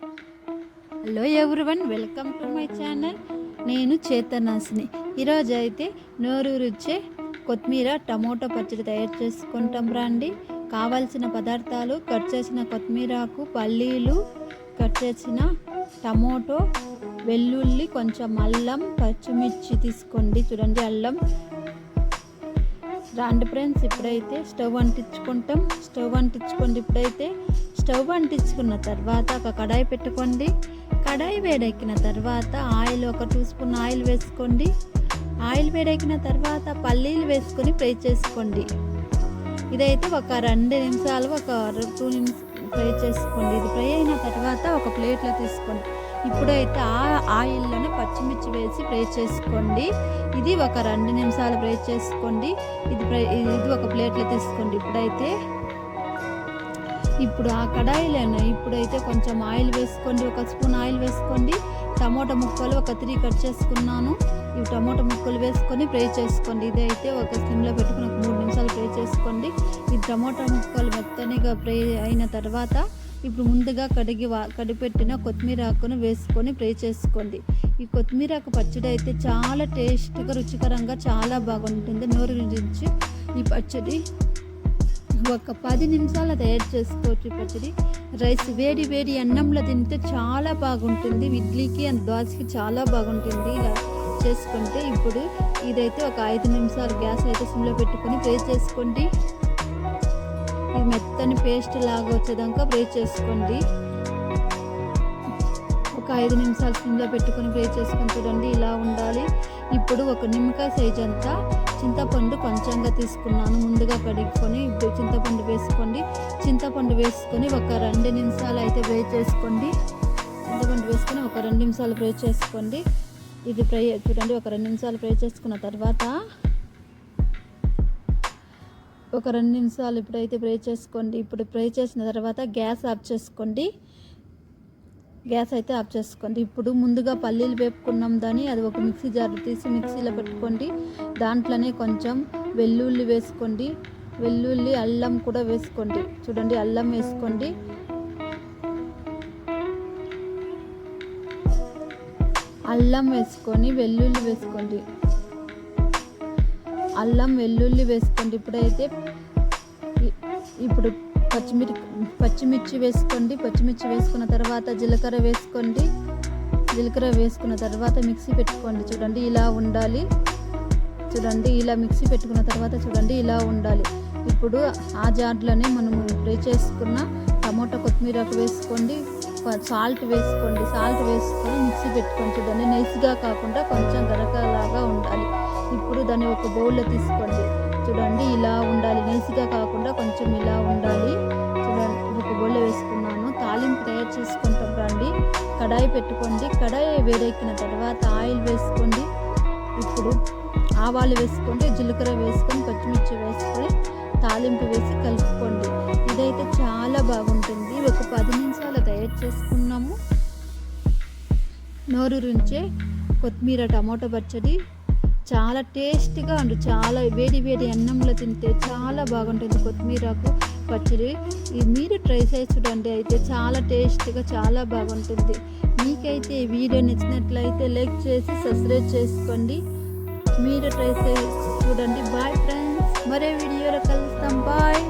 Hello everyone welcome to my channel నేను చేతనాసిని. ఈరోజు అయితే నోరు రుచే కొత్తిమీర టమోటా పచ్చడి తయారు చేసుకుంటాం రండి. కావాల్సిన పదార్థాలు కట్ చేసిన కొత్తిమీరకు పల్లీలు కట్ చేసిన టమోటో వెల్లుల్లి కొంచెం అల్లం పచ్చిమిర్చి తీసుకోండి. చూడండి అల్లం. రాండి ఫ్రెండ్స్ ఇప్పుడైతే స్టవ్ అంటించుకుంటాం. స్టవ్ అంటించుకోండి ఇప్పుడైతే. స్టవ్ అంటించుకున్న తర్వాత ఒక కడాయి పెట్టుకోండి. కడాయి వేడెక్కిన తర్వాత ఆయిల్ ఒక టూ స్పూన్ ఆయిల్ వేసుకోండి. ఆయిల్ వేడెక్కిన తర్వాత పల్లీలు వేసుకొని ఫ్రై చేసుకోండి. ఇదైతే ఒక రెండు నిమిషాలు ఒక టూ నిమిషం ఫ్రై చేసుకోండి. ఇది ఫ్రై అయిన తర్వాత ఒక ప్లేట్లో తీసుకోండి. ఇప్పుడైతే ఆ ఆయిల్లోనే పచ్చిమిర్చి వేసి ఫ్రై చేసుకోండి. ఇది ఒక రెండు నిమిషాలు ఫ్రై చేసుకోండి. ఇది ఇది ఒక ప్లేట్లో తీసుకోండి. ఇప్పుడైతే ఇప్పుడు ఆ కడాయిలోనే ఇప్పుడైతే కొంచెం ఆయిల్ వేసుకోండి. ఒక స్పూన్ ఆయిల్ వేసుకోండి. టమోటా ముక్కలు ఒక త్రీ కట్ చేసుకున్నాను. ఇవి టమోటా ముక్కలు వేసుకొని ఫ్రై చేసుకోండి. ఇదైతే ఒక స్లిమ్లో పెట్టుకుని ఒక మూడు నిమిషాలు ఫ్రై చేసుకోండి. ఈ టమోటా ముక్కలు మెత్తనిగా ఫ్రై అయిన తర్వాత ఇప్పుడు ముందుగా కడిగి వా కడిపెట్టిన కొత్తిమీర ఆకును వేసుకొని ఫ్రై చేసుకోండి. ఈ కొత్తిమీర ఆకు పచ్చడి అయితే చాలా టేస్ట్గా రుచికరంగా చాలా బాగుంటుంది. నోరు నుంచి ఈ పచ్చడి ఒక పది నిమిషాలు తయారు చేసుకోవచ్చు పచ్చడి. రైస్ వేడి వేడి అన్నంలో తింటే చాలా బాగుంటుంది. ఇడ్లీకి అండ్ దోశకి చాలా బాగుంటుంది. ఇలా చేసుకుంటే ఇప్పుడు ఇదైతే ఒక ఐదు నిమిషాలు గ్యాస్ అయితే సిమ్లో పెట్టుకొని ఫ్రై చేసుకోండి. ఇది మెత్తని పేస్ట్ లాగా వచ్చేదాకా ఫ్రై చేసుకోండి. ఒక ఐదు నిమిషాలు సిమ్లో పెట్టుకొని ఫ్రై చేసుకొని చూడండి. ఇలా ఉండాలి. ఇప్పుడు ఒక నిమ్మకాయ సైజ్ అంతా చింతపండు కొంచెంగా తీసుకున్నాను. ముందుగా కడుక్కొని ఇప్పుడు చింతపండు వేసుకోండి. చింతపండు వేసుకొని ఒక రెండు నిమిషాలు అయితే ఫ్రై చేసుకోండి. చింతపండు వేసుకొని ఒక రెండు నిమిషాలు ఫ్రై చేసుకోండి. ఇది ఫ్రై చూడండి ఒక రెండు నిమిషాలు ఫ్రై చేసుకున్న తర్వాత ఒక రెండు నిమిషాలు ఇప్పుడైతే ఫ్రై చేసుకోండి. ఇప్పుడు ఫ్రై చేసిన తర్వాత గ్యాస్ ఆఫ్ చేసుకోండి. గ్యాస్ అయితే ఆఫ్ చేసుకోండి. ఇప్పుడు ముందుగా పల్లీలు వేపుకున్నాం దాన్ని. అది ఒక మిక్సీ జార్ తీసి మిక్సీలో పెట్టుకోండి. దాంట్లోనే కొంచెం వెల్లుల్లి వేసుకోండి. వెల్లుల్లి అల్లం కూడా వేసుకోండి. చూడండి అల్లం వేసుకోండి. అల్లం వేసుకొని వెల్లుల్లి వేసుకోండి. అల్లం వెల్లుల్లి వేసుకోండి. ఇప్పుడైతే ఇప్పుడు పచ్చిమిర్చి పచ్చిమిర్చి వేసుకోండి. పచ్చిమిర్చి వేసుకున్న తర్వాత జీలకర్ర వేసుకోండి. జీలకర్ర వేసుకున్న తర్వాత మిక్సీ పెట్టుకోండి. చూడండి ఇలా ఉండాలి. చూడండి ఇలా మిక్సీ పెట్టుకున్న తర్వాత చూడండి ఇలా ఉండాలి. ఇప్పుడు ఆ జార్లోనే మనము ఫ్రై చేసుకున్న టమోటా కొత్తిమీరకు వేసుకోండి. సాల్ట్ వేసుకోండి. సాల్ట్ వేసుకొని మిక్సీ పెట్టుకొని చూడండి నైస్గా కాకుండా కొంచెం గరకలాగా ఉండాలి. ఇప్పుడు దాన్ని ఒక బౌల్లో తీసుకోండి. చూడండి ఇలా ఉండాలి. లేసిగా కాకుండా కొంచెం ఇలా ఉండాలి. చూడండి ఒక బౌల్లో వేసుకున్నాను. తాలింపు తయారు చేసుకుంటాం రండి. కడాయి పెట్టుకోండి. కడాయి వేడెక్కిన తర్వాత ఆయిల్ వేసుకోండి. ఇప్పుడు ఆవాలు వేసుకోండి జీలకర్ర వేసుకొని పచ్చిమిర్చి వేసుకొని తాలింపు వేసి కలుపుకోండి. ఇదైతే చాలా బాగుంటుంది. ఒక పది నిమిషాలు తయారు చేసుకున్నాము. నోరు రుంచే కొత్తిమీర టమాటో పచ్చడి చాలా టేస్టీగా ఉండు. చాలా వేడి వేడి అన్నంలో తింటే చాలా బాగుంటుంది కొత్తిమీరకు పచ్చడి. ఇది మీరు ట్రై చేసి చూడండి. అయితే చాలా టేస్ట్గా చాలా బాగుంటుంది. మీకైతే ఈ వీడియో నచ్చినట్లయితే లైక్ చేసి సబ్స్క్రైబ్ చేసుకోండి. మీరు ట్రై చేసి చూడండి. Bye friends. మరే వీడియోలో కలుస్తాం బాయ్.